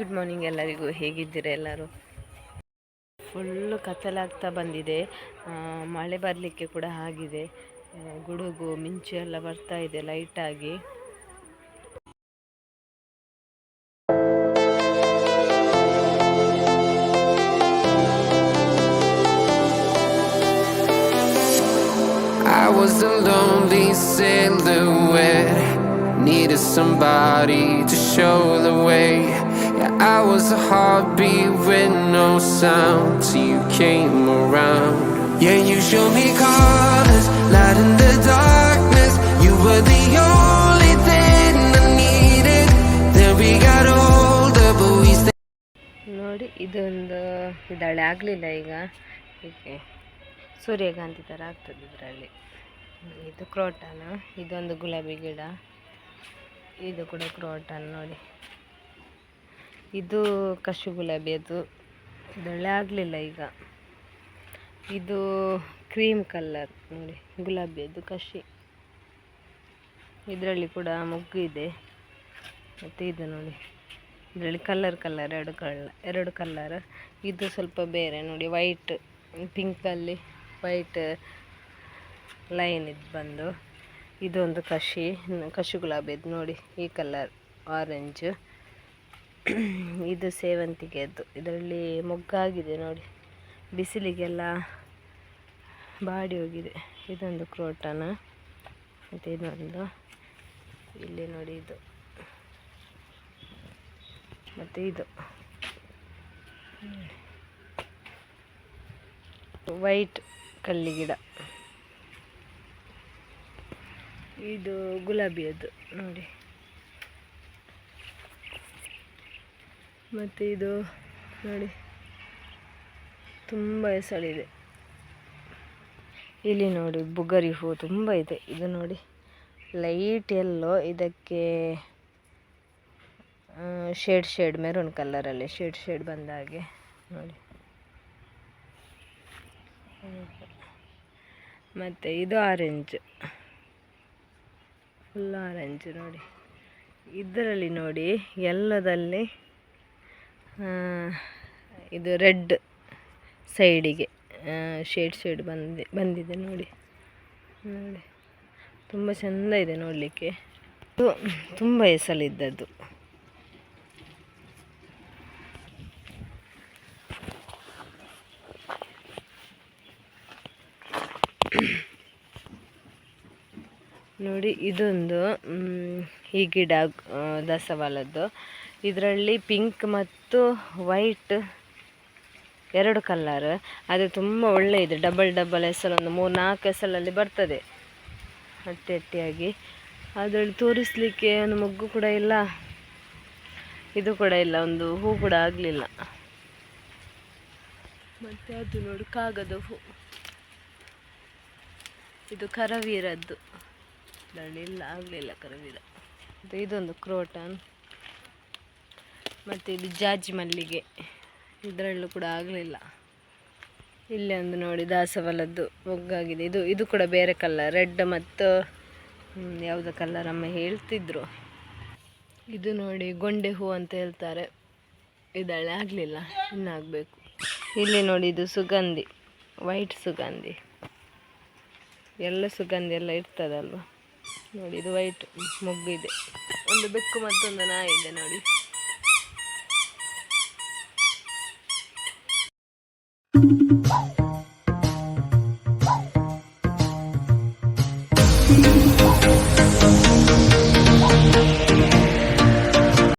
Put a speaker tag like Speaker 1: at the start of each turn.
Speaker 1: Good morning ಎಲ್ಲರಿಗೂ. ಹೇಗಿದ್ದೀರಾ ಎಲ್ಲರೂ? ಫುಲ್ಲು ಕತ್ತಲಾಗ್ತಾ ಬಂದಿದೆ. ಮಳೆ ಬರಲಿಕ್ಕೆ ಕೂಡ ಆಗಿದೆ. ಗುಡುಗು ಮಿಂಚು ಎಲ್ಲ ಬರ್ತಾ ಇದೆ ಲೈಟಾಗಿ
Speaker 2: somebody to show the way. Yeah, I was a heartbeat with no sound till you came around. Yeah, you showed me colors, light in the darkness. You were the only thing I needed. Then we got older, but we stayed.
Speaker 1: ನೋಡಿ ಇದೊಂದು ಇದಳೆ ಆಗಲಿಲ್ಲ ಈಗ ಹೀಗೆ ಸೂರ್ಯಕಾಂತಿ ಥರ ಆಗ್ತದೆ ಇದರಲ್ಲಿ ಇದು ಕ್ರೋಟನ್ ಇದೊಂದು ಗುಲಾಬಿ ಗಿಡ ಇದು ಕೂಡ ಕ್ರೋಟನ್ ನೋಡಿ ಇದು ಕಶು ಗುಲಾಬಿ ಅದು. ಇದೊಳ್ಳೆ ಆಗಲಿಲ್ಲ ಈಗ. ಇದು ಕ್ರೀಮ್ ಕಲ್ಲರ್ ನೋಡಿ ಗುಲಾಬಿಯದು ಕಶಿ. ಇದರಲ್ಲಿ ಕೂಡ ಮೊಗ್ಗು ಇದೆ. ಮತ್ತು ಇದು ನೋಡಿ, ಇದರಲ್ಲಿ ಕಲರ್ ಕಲರ್ ಎರಡು ಕಲ್ಲ ಎರಡು ಕಲ್ಲರ್ ಇದು ಸ್ವಲ್ಪ ಬೇರೆ, ನೋಡಿ ವೈಟ್ ಪಿಂಕಲ್ಲಿ ವೈಟ್ ಲೈನ್ ಇದು ಬಂದು ಇದೊಂದು ಕಷಿ ಗುಲಾಬಿ ಗುಲಾಬಿದು ನೋಡಿ, ಈ ಕಲರ್ ಆರೆಂಜ್ ಇದು ಸೇವಂತಿಗೆದ್ದು. ಇದರಲ್ಲಿ ಮೊಗ್ಗಾಗಿದೆ ನೋಡಿ. ಬಿಸಿಲಿಗೆಲ್ಲ ಬಾಡಿ ಹೋಗಿದೆ. ಇದೊಂದು ಕ್ರೋಟನ. ಮತ್ತು ಇದೊಂದು ಇಲ್ಲಿ ನೋಡಿ ಇದು. ಮತ್ತು ಇದು. ವೈಟ್ ಕಲ್ಲಿ ಗಿಡ. ಇದು ಗುಲಾಬಿಯದ್ದು ನೋಡಿ. ಮತ್ತು ಇದು ನೋಡಿ, ತುಂಬ ಹೆಸಳಿದೆ ಇಲ್ಲಿ ನೋಡಿ ಬುಗರಿ ಹೂ ತುಂಬ ಇದೆ. ಇದು ನೋಡಿ ಲೈಟ್ ಎಲ್ಲೋ ಇದಕ್ಕೆ ಶೇಡ್ ಶೇಡ್ ಮೆರೂನ್ ಕಲರಲ್ಲಿ ಶೇಡ್ ಶೇಡ್ ಬಂದ ಹಾಗೆ ನೋಡಿ. ಮತ್ತು ಇದು ಆರೆಂಜ್ ಫುಲ್ ಆರೆಂಜ್ ನೋಡಿ. ಇದರಲ್ಲಿ ನೋಡಿ ಎಲ್ಲದಲ್ಲಿ ಇದು ರೆಡ್ ಸೈಡಿಗೆ ಶೇಡ್ ಶೇಡ್ ಬಂದಿ, ಬಂದಿದೆ ನೋಡಿ ನೋಡಿ. ತುಂಬ ಚೆಂದ ಇದೆ ನೋಡಲಿಕ್ಕೆ. ಇದು ತುಂಬ ಹೆಸಲಿದ್ದದ್ದು ನೋಡಿ, ಇದೊಂದು ಈ ಗಿಡ ದಾಸವಾಳದ್ದು. ಇದರಲ್ಲಿ ಪಿಂಕ್ ಮತ್ತು ವೈಟ್ ಎರಡು ಕಲರ್. ಅದು ತುಂಬ ಒಳ್ಳೆ ಇದೆ ಡಬಲ್ ಡಬಲ್ ಎಸಲ್ ಒಂದು ಮೂರು ನಾಲ್ಕು ಎಸಲಲ್ಲಿ ಬರ್ತದೆ. ಅಟ್ಟಿ ಅಟ್ಟಿಯಾಗಿ ಅದರಲ್ಲಿ ತೋರಿಸಲಿಕ್ಕೆ ಒಂದು ಮೊಗ್ಗು ಕೂಡ ಇಲ್ಲ. ಇದು ಕೂಡ ಇಲ್ಲ. ಒಂದು ಹೂ ಕೂಡ ಆಗಲಿಲ್ಲ. ಮತ್ತು ಅದು ನೋಡು, ಕಾಗದ ಹೂ. ಇದು ಕರವೀರದ್ದು. ಇಲ್ಲ, ಆಗಲಿಲ್ಲ ಕರವೀರ. ಇದೊಂದು ಕ್ರೋಟನ್. ಮತ್ತು ಇದು ಜಾಜಿ ಮಲ್ಲಿಗೆ. ಇದರಲ್ಲೂ ಕೂಡ ಆಗಲಿಲ್ಲ. ಇಲ್ಲಿ ಒಂದು ನೋಡಿ ದಾಸವಾಳದ್ದು ಮೊಗ್ಗಾಗಿದೆ ಇದು ಇದು ಕೂಡ ಬೇರೆ ಕಲರ್ ರೆಡ್ ಮತ್ತು ಯಾವುದೋ ಕಲರ್ ಅಮ್ಮ ಹೇಳ್ತಿದ್ರು. ಇದು ನೋಡಿ, ಗೊಂಡೆ ಹೂ ಅಂತ ಹೇಳ್ತಾರೆ. ಇದಳೆ ಆಗಲಿಲ್ಲ, ಇನ್ನಾಗಬೇಕು. ಇಲ್ಲಿ ನೋಡಿ, ಇದು ಸುಗಂಧಿ ವೈಟ್ ಸುಗಂಧಿ. ಎಲ್ಲ ಸುಗಂಧಿ ಎಲ್ಲ ಇರ್ತದಲ್ವ? ನೋಡಿ, ಇದು ವೈಟ್ ಮೊಗ್ಗು ಇದೆ ಒಂದು ಬೆಕ್ಕು ಮತ್ತೊಂದು ನಾಯಿ ಇದೆ ನೋಡಿ. thank you